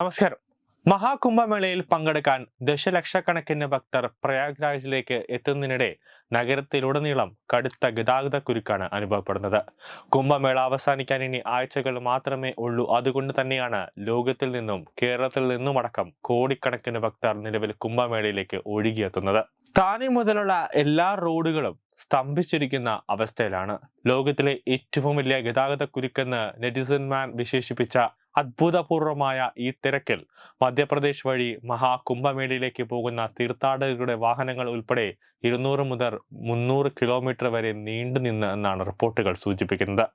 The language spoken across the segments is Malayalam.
നമസ്കാരം. മഹാകുംഭമേളയിൽ പങ്കെടുക്കാൻ ദശലക്ഷക്കണക്കിന് ഭക്തർ പ്രയാഗ്രാജിലേക്ക് എത്തുന്നതിനിടെ നഗരത്തിലുടനീളം കടുത്ത ഗതാഗത കുരുക്കാണ് അനുഭവപ്പെടുന്നത്. കുംഭമേള അവസാനിക്കാൻ ഇനി ആഴ്ചകൾ മാത്രമേ ഉള്ളൂ. അതുകൊണ്ട് തന്നെയാണ് ലോകത്തിൽ നിന്നും കേരളത്തിൽ നിന്നുമടക്കം കോടിക്കണക്കിന് ഭക്തർ നിലവിൽ കുംഭമേളയിലേക്ക് ഒഴുകിയെത്തുന്നത്. താനെ മുതലുള്ള എല്ലാ റോഡുകളും സ്തംഭിച്ചിരിക്കുന്ന അവസ്ഥയിലാണ്. ലോകത്തിലെ ഏറ്റവും വലിയ ഗതാഗത കുരുക്കെന്ന് നെറ്റിസൺമാൻ വിശേഷിപ്പിച്ച അത്ഭുതപൂർവമായ ഈ തിരക്കിൽ മധ്യപ്രദേശ് വഴി മഹാകുംഭമേളയിലേക്ക് പോകുന്ന തീർത്ഥാടകരുടെ വാഹനങ്ങൾ ഉൾപ്പെടെ ഇരുന്നൂറ് മുതൽ മുന്നൂറ് കിലോമീറ്റർ വരെ നീണ്ടുനിന്ന് എന്നാണ് റിപ്പോർട്ടുകൾ സൂചിപ്പിക്കുന്നത്.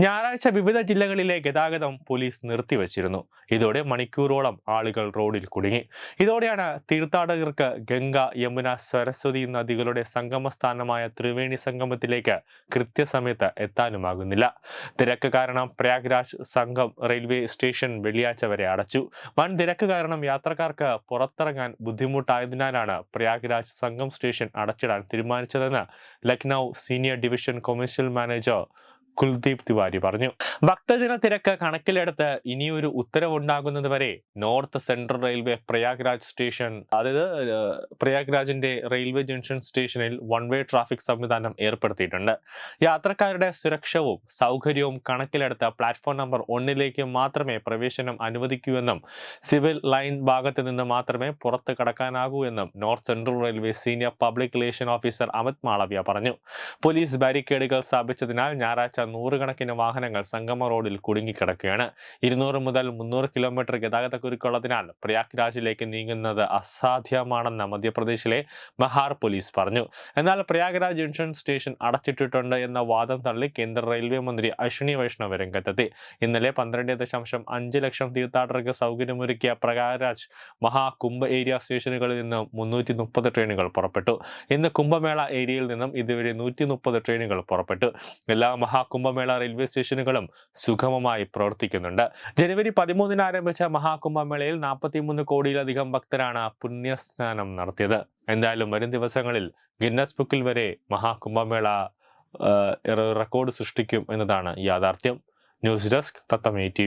ഞായറാഴ്ച വിവിധ ജില്ലകളിലെ ഗതാഗതം പോലീസ് നിർത്തിവച്ചിരുന്നു. ഇതോടെ മണിക്കൂറോളം ആളുകൾ റോഡിൽ കുടുങ്ങി. ഇതോടെയാണ് തീർത്ഥാടകർക്ക് ഗംഗ യമുന സരസ്വതി നദികളുടെ സംഗമസ്ഥാനമായ ത്രിവേണി സംഗമത്തിലേക്ക് കൃത്യസമയത്ത് എത്താനുമാകുന്നില്ല. തിരക്ക് കാരണം പ്രയാഗ്രാജ് സംഘം റെയിൽവേ സ്റ്റേഷൻ വെള്ളിയാഴ്ച വരെ അടച്ചു. വൻ തിരക്ക് കാരണം യാത്രക്കാർക്ക് പുറത്തിറങ്ങാൻ ബുദ്ധിമുട്ടായതിനാലാണ് പ്രയാഗ്രാജ് സംഘം സ്റ്റേഷൻ അടച്ചിടാൻ തീരുമാനിച്ചതെന്ന് Lucknow senior division commercial manager Kuldeep Tiwari പറഞ്ഞു. ഭക്തജന തിരക്ക് കണക്കിലെടുത്ത് ഇനിയൊരു ഉത്തരവുണ്ടാകുന്നത് വരെ north central railway Prayagraj station അതായത് പ്രയാഗ്രാജിന്റെ റെയിൽവേ ജംഗ്ഷൻ സ്റ്റേഷനിൽ വൺ വേ ട്രാഫിക് സംവിധാനം ഏർപ്പെടുത്തിയിട്ടുണ്ട്. യാത്രക്കാരുടെ സുരക്ഷവും സൗകര്യവും കണക്കിലെടുത്ത് പ്ലാറ്റ്ഫോം നമ്പർ ഒന്നിലേക്ക് മാത്രമേ പ്രവേശനം അനുവദിക്കൂ എന്നും സിവിൽ ലൈൻ ഭാഗത്ത് നിന്ന് മാത്രമേ പുറത്ത് കടക്കാനാകൂ എന്നും north central railway senior public relation officer Amit Malviya പറഞ്ഞു. പോലീസ് ബാരിക്കേഡുകൾ സ്ഥാപിച്ചതിനാൽ ഞായറാഴ്ച നൂറുകണക്കിന് വാഹനങ്ങൾ സംഗമ റോഡിൽ കുടുങ്ങിക്കിടക്കുകയാണ്. ഇരുന്നൂറ് മുതൽ മുന്നൂറ് കിലോമീറ്റർ ഗതാഗത കുരുക്കുള്ളതിനാൽ പ്രയാഗ്രാജിലേക്ക് നീങ്ങുന്നത് അസാധ്യമാണെന്ന് മധ്യപ്രദേശിലെ മഹാർ പോലീസ് പറഞ്ഞു. എന്നാൽ പ്രയാഗ്രാജ് ജംഗ്ഷൻ സ്റ്റേഷൻ അടച്ചിട്ടിട്ടുണ്ട് എന്ന വാദം തള്ളി കേന്ദ്ര റെയിൽവേ മന്ത്രി അശ്വിനി വൈഷ്ണവ് രംഗത്തെത്തി. ഇന്നലെ പന്ത്രണ്ട് ദശാംശം അഞ്ച് ലക്ഷം തീർത്ഥാടകർക്ക് സൗകര്യമൊരുക്കിയ പ്രയാഗ്രാജ് മഹാകുംഭ ഏരിയ സ്റ്റേഷനുകളിൽ നിന്ന് മുന്നൂറ്റി മുപ്പത് ട്രെയിനുകൾ പുറപ്പെട്ടു. ഇന്ന് കുംഭമേള ഏരിയയിൽ നിന്നും ഇതുവരെ നൂറ്റി മുപ്പത് ട്രെയിനുകൾ പുറപ്പെട്ടു. എല്ലാ മഹാകുംഭമേള റെയിൽവേ സ്റ്റേഷനുകളും സുഗമമായി പ്രവർത്തിക്കുന്നുണ്ട്. ജനുവരി പതിമൂന്നിന് ആരംഭിച്ച മഹാകുംഭമേളയിൽ നാൽപ്പത്തിമൂന്ന് കോടിയിലധികം ഭക്തരാണ് പുണ്യസ്നാനം നടത്തിയത്. എന്തായാലും വരും ദിവസങ്ങളിൽ ഗിന്നസ് ബുക്കിൽ വരെ മഹാകുംഭമേള റെക്കോർഡ് സൃഷ്ടിക്കും എന്നതാണ് യാഥാർത്ഥ്യം. News desk തത്തമേ T